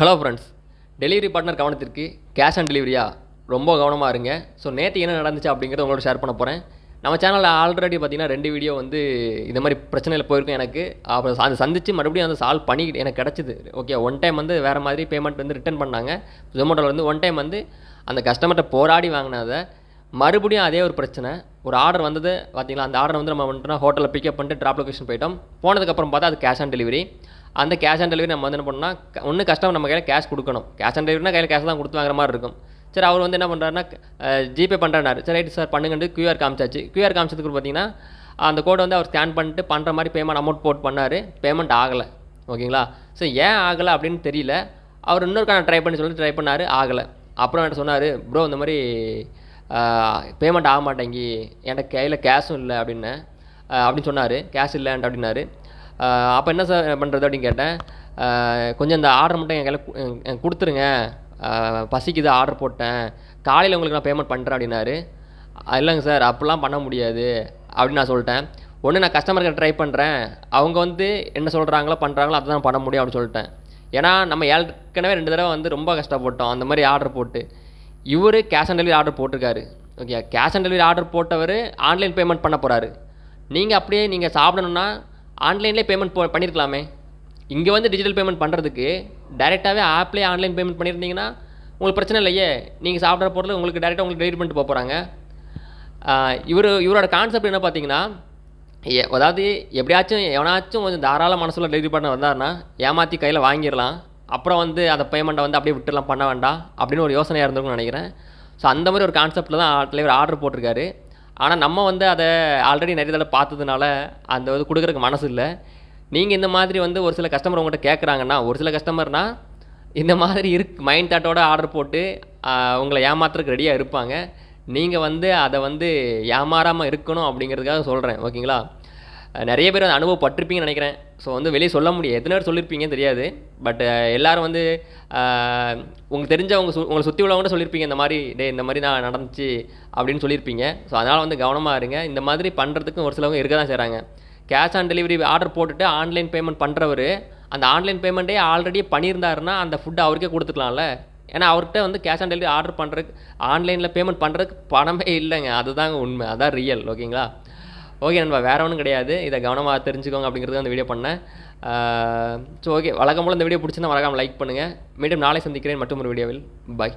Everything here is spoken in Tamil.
ஹலோ ஃப்ரெண்ட்ஸ் டெலிவரி பார்ட்னர் கவனத்திற்கு கேஷ் ஆன் டெலிவரியா ரொம்ப கவனமாக இருங்க. ஸோ நேற்று என்ன நடந்துச்சு அப்படிங்கிறத உங்களோட ஷேர் பண்ண போகிறேன் நம்ம சேனலில் ஆல்ரெடி பார்த்தீங்கன்னா ரெண்டு வீடியோ வந்து இந்த மாதிரி பிரச்சனையில் போயிருக்கும் எனக்கு. அப்புறம் அதை சந்தித்து மறுபடியும் அதை சால்வ் பண்ணி எனக்கு கிடச்சிது. ஓகே ஒன் டைம் வந்து வேறு மாதிரி பேமெண்ட் வந்து ரிட்டர்ன் பண்ணாங்க. ஜொமேட்டோவில் வந்து ஒன் டைம் வந்து அந்த கஸ்டமர்கிட்ட போராடி வாங்கினதை மறுபடியும் அதே ஒரு பிரச்சனை. ஒரு ஆர்டர் வந்தது பார்த்தீங்களா அந்த ஆர்டர் வந்து நம்ம வந்துட்டோம்னா ஹோட்டலில் பிக்கப் பண்ணிட்டு ட்ராப் லொகேஷன் போயிட்டோம். போனதுக்கப்புறம் பார்த்தா அது கேஷ் ஆன் டெலிவரி அந்த கேஷ் ஆன் டெலிவரி நம்ம வந்து என்ன பண்ணோம்னா ஒன்று கஸ்டமர் நம்ம கையில் கேஷ் கொடுக்கணும். கேஷ் ஆன் டெலிவரினா கையில் கேஷ் தான் கொடுத்து வாங்குற மாதிரி இருக்கும். சரி அவர் வந்து என்ன பண்ணுறாருன்னா ஜிபே பண்ணுறாரு சரி ரைட் சார் பண்ணுங்கன்ட்டு கியூஆர் காமிச்சாச்சு. கியூஆர் காமிச்சதுக்கு பார்த்தீங்கன்னா அந்த கோடை வந்து அவர் ஸ்கேன் பண்ணிட்டு பண்ணுற மாதிரி பேமெண்ட் அமௌண்ட் போட்டு பண்ணார். பேமெண்ட் ஆகலை. ஓகேங்களா? ஸோ ஏன் ஆகலை அப்படின்னு தெரியல. அவர் இன்னொரு ட்ரை பண்ணி சொல்லிட்டு ட்ரை பண்ணார் ஆகலை. அப்புறம் என்கிட்ட சொன்னார் ப்ரோ இந்த மாதிரி பேமெண்ட் ஆக மாட்டேங்கி. என்கிட்ட கையில் கேஷும் இல்லை அப்படின்னு அப்படின்னு சொன்னார். கேஷ் இல்லைன்ட்டு அப்படின்னாரு. அப்போ என்ன சார் பண்ணுறது அப்படின்னு கேட்டேன். கொஞ்சம் இந்த ஆர்டர் மட்டும் என் கையில் கொடுத்துருங்க. பசிக்குது ஆர்டர் போட்டேன். காலையில் உங்களுக்கு நான் பேமெண்ட் பண்ணுறேன் அப்படின்னாரு. இல்லைங்க சார் அப்படிலாம் பண்ண முடியாது அப்படின்னு நான் சொல்லிட்டேன். ஒன்று நான் கஸ்டமருக்கு ட்ரை பண்ணுறேன் அவங்க வந்து என்ன சொல்கிறாங்களோ பண்ணுறாங்களோ அதை தான் பண்ண முடியும் அப்படின்னு சொல்லிட்டேன். ஏன்னா நம்ம ஏற்கனவே ரெண்டு தடவை வந்து ரொம்ப கஷ்டப்பட்டோம். அந்த மாதிரி ஆர்டர் போட்டு. இவர் கேஷ் ஆன் டெலிவரி ஆர்டர் போட்டிருக்காரு. Okay cash on delivery order போட்டவர் ஆன்லைன் பேமெண்ட் பண்ண போகிறாரு நீங்கள் அப்படியே நீங்கள் சாப்பிடணுன்னா ஆன்லைன்லேயே பேமெண்ட் போ பண்ணியிருக்கலாமே இங்கே வந்து டிஜிட்டல் பேமெண்ட் பண்ணுறதுக்கு டேரெக்டாகவே ஆப்லேயே ஆன்லைன் பேமெண்ட் பண்ணியிருந்தீங்கன்னா உங்களுக்கு பிரச்சனை இல்லையே. நீங்கள் சாப்பிட்ற பொருள் உங்களுக்கு டேரெக்டாக உங்களுக்கு டெலிவரி பண்ணிட்டு போக போகிறாங்க இவர் இவரோட கான்செப்ட் என்ன பார்த்தீங்கன்னா அதாவது எப்படியாச்சும் எவனாச்சும் கொஞ்சம் தாராள மனசில் டெலிவரி பண்ண வந்தாருன்னா ஏமாற்றி கையில் வாங்கிடலாம். அப்புறம் வந்து அந்த பேமெண்ட்டை வந்து அப்படியே விட்டுலாம் பண்ண வேண்டாம் அப்படின்னு ஒரு யோசனையாக இருந்திருக்கும்னு நினைக்கிறேன். ஸோ அந்த மாதிரி ஒரு கான்செப்டில் தான் தலைவர் ஆர்டர் போட்டிருக்காரு. ஆனால் நம்ம வந்து அதை ஆல்ரெடி நிறைய தடவை பார்த்ததுனால அந்த இது கொடுக்குறதுக்கு மனசு இல்லை. நீங்கள் இந்த மாதிரி வந்து ஒரு சில கஸ்டமர் உங்கள்கிட்ட கேட்குறாங்கன்னா ஒரு சில கஸ்டமர்னால் இந்த மாதிரி இருக் மைண்ட் தாட்டோட ஆர்டர் போட்டு உங்களை ஏமாத்துறதுக்கு ரெடியாக இருப்பாங்க. நீங்கள் வந்து அதை வந்து ஏமாறாமல் இருக்கணும் அப்படிங்கிறதுக்காக சொல்கிறேன் ஓகேங்களா? நிறைய பேர் அந்த அனுபவப்பட்டிருப்பீங்கன்னு நினைக்கிறேன். ஸோ வந்து வெளியே சொல்ல முடியும் எத்தனை பேர் சொல்லியிருப்பீங்கன்னு தெரியாது. பட் எல்லாரும் வந்து உங்களுக்கு தெரிஞ்சவங்க சு உங்களை சுற்றி உள்ளவங்க சொல்லியிருப்பீங்க இந்த மாதிரி டே இந்த மாதிரி நான் நடந்துச்சு அப்படின்னு சொல்லியிருப்பீங்க ஸோ அதனால் வந்து கவனமாக இருங்க. இந்த மாதிரி பண்ணுறதுக்கும் ஒரு சிலவங்க இருக்க தான் செய்கிறாங்க கேஷ் ஆன் டெலிவரி ஆர்டர் போட்டுட்டு ஆன்லைன் பேமெண்ட் பண்ணுறவர் அந்த ஆன்லைன் பேமெண்ட்டே ஆல்ரெடி பண்ணியிருந்தாருன்னா அந்த ஃபுட்டு அவருக்கே கொடுத்துக்கலாம்ல. ஏன்னா அவர்கிட்ட வந்து கேஷ் ஆன் டெலிவரி ஆர்டர் பண்ணுறதுக்கு ஆன்லைனில் பேமெண்ட் பண்ணுறதுக்கு பணமே இல்லைங்க. அதுதாங்க உண்மை. அதான் ரியல் ஓகேங்களா ஓகே நண்பா வேற ஒன்றும் கிடையாது. இதை கவனமாக தெரிஞ்சுக்கோங்க அப்படிங்கிறது அந்த வீடியோ பண்ணேன். ஸோ ஓகே வழக்கம் போல் இந்த வீடியோ பிடிச்சிருந்தா வழக்காமல் லைக் பண்ணுங்கள் மீண்டும் நாளை சந்திக்கிறேன் மற்றும் ஒரு வீடியோவில் பாய்